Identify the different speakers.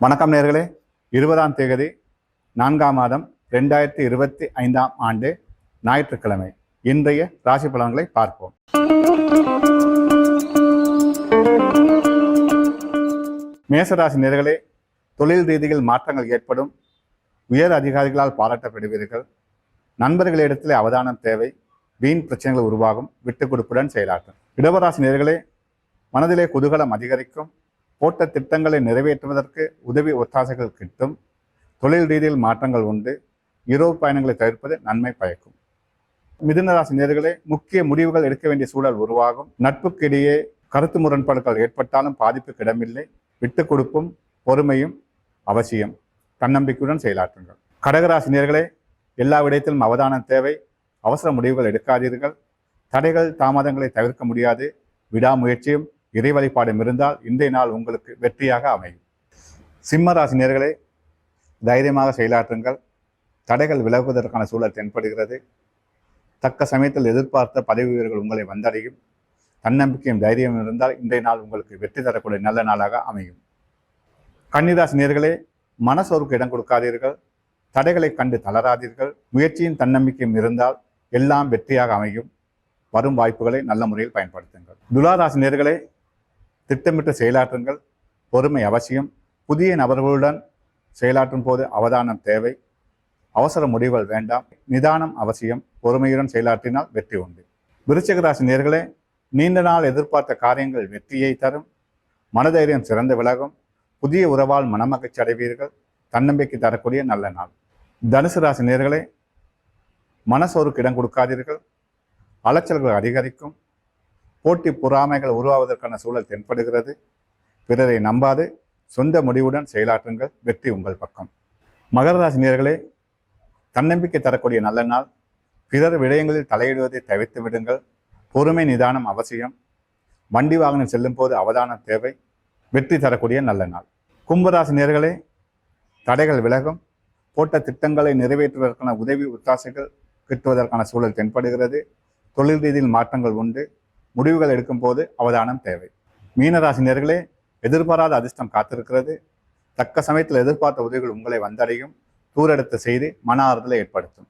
Speaker 1: வணக்கம் நேர்களே. இருபதாம் தேதி நான்காம் மாதம் ரெண்டாயிரத்தி இருபத்தி ஐந்தாம் ஆண்டு ஞாயிற்றுக்கிழமை. இன்றைய ராசி பலன்களை பார்ப்போம். மேசராசி நேர்களே தொழில் ரீதியில் மாற்றங்கள் ஏற்படும். உயர் அதிகாரிகளால் பாராட்டப்படுவீர்கள். நண்பர்களிடத்தில் அவதானம் தேவை. வீண் பிரச்சனைகள் உருவாகும். விட்டுக் கொடுப்புடன் செயலாற்றும். இடவராசி நேர்களே மனதிலே குதூகலம் அதிகரிக்கும். போட்ட திட்டங்களை நிறைவேற்றுவதற்கு உதவி ஒத்தாசைகள் கிட்டும் தொழில் ரீதியில் மாற்றங்கள் உண்டு இரவு பயணங்களை தவிர்ப்பது நன்மை பயக்கும். மிதுனராசி நேர்களே முக்கிய முடிவுகள் எடுக்க வேண்டிய சூழல் உருவாகும். நட்புக்கிடையே கருத்து முரண்பாடுகள் ஏற்பட்டாலும் பாதிப்புக்கு இடமில்லை. விட்டுக் கொடுப்பும் பொறுமையும் அவசியம். தன்னம்பிக்கையுடன் செயலாற்றுங்கள். கடகராசி நேர்களே எல்லா விடயத்திலும் அவதானம் தேவை. அவசர முடிவுகள் எடுக்காதீர்கள். தடைகள் தாமதங்களை தவிர்க்க முடியாது. விடாமுயற்சியும் இறை வழிபாடும் இருந்தால் இன்றைய நாள் உங்களுக்கு வெற்றியாக அமையும். சிம்மராசி நேர்களே தைரியமாக செயலாற்றுங்கள். தடைகள் விலகுவதற்கான சூழல் தென்படுகிறது. தக்க சமயத்தில் எதிர்பார்த்த பதவி உயர்கள் உங்களை வந்தடையும். தன்னம்பிக்கையும் தைரியம் இருந்தால் இன்றைய நாள் உங்களுக்கு வெற்றி தரக்கூடிய நல்ல நாளாக அமையும். கன்னிராசி நேர்களே மனசோருக்கு இடம் கொடுக்காதீர்கள். தடைகளை கண்டு தளராதீர்கள். முயற்சியின் தன்னம்பிக்கையும் இருந்தால் எல்லாம் வெற்றியாக அமையும். வரும் வாய்ப்புகளை நல்ல முறையில் பயன்படுத்துங்கள். துலாராசி நேர்களே திட்டமிட்டு செயலாற்றுங்கள் பொறுமை அவசியம். புதிய நபர்களுடன் செயலாற்றும் போது அவதானம் தேவை. அவசர முடிவுகள் வேண்டாம். நிதானம் அவசியம். பொறுமையுடன் செயலாற்றினால் வெற்றி உண்டு. விருச்சிக ராசி நேர்களே நீண்ட நாள் எதிர்பார்த்த காரியங்கள் வெற்றியை தரும். மனதைரியம் சிறந்து விலகும். புதிய உறவால் மனமகிழ்ச்சி அடைவீர்கள். தன்னம்பிக்கை தரக்கூடிய நல்ல நாள். தனுசு ராசி நேர்களே மனசோருக்கு இடம் கொடுக்காதீர்கள். அலைச்சல்கள் அதிகரிக்கும். போட்டி பொறாமைகள் உருவாவதற்கான சூழல் தென்படுகிறது. பிறரை நம்பாது சொந்த முடிவுடன் செயலாற்றுங்கள் வெற்றி உங்கள் பக்கம். மகர ராசி நேர்களே தன்னம்பிக்கை தரக்கூடிய நல்ல நாள். பிறர் விடயங்களில் தலையிடுவதை தவிர்த்து விடுங்கள். பொறுமை நிதானம் அவசியம். வண்டி வாகனம் செல்லும் போது அவதானம் தேவை. வெற்றி தரக்கூடிய நல்ல நாள். கும்பராசி நேர்களே தடைகள் விலகும். போட்ட திட்டங்களை நிறைவேற்றுவதற்கான உதவி ஒத்தாசைகள் கிட்டுவதற்கான சூழல் தென்படுகிறது. தொழில் ரீதியில் மாற்றங்கள் உண்டு. முடிவுகள் எடுக்கும் போது அவதானம் தேவை. மீனராசி நேர்களே எதிர்பாராத அதிர்ஷ்டம் காத்திருக்கிறது. தக்க சமயத்தில் எதிர்பார்த்த உதவிகள் உங்களை வந்தடையும். தூரெடுத்த செய்து மன ஆறுதலை ஏற்படுத்தும்.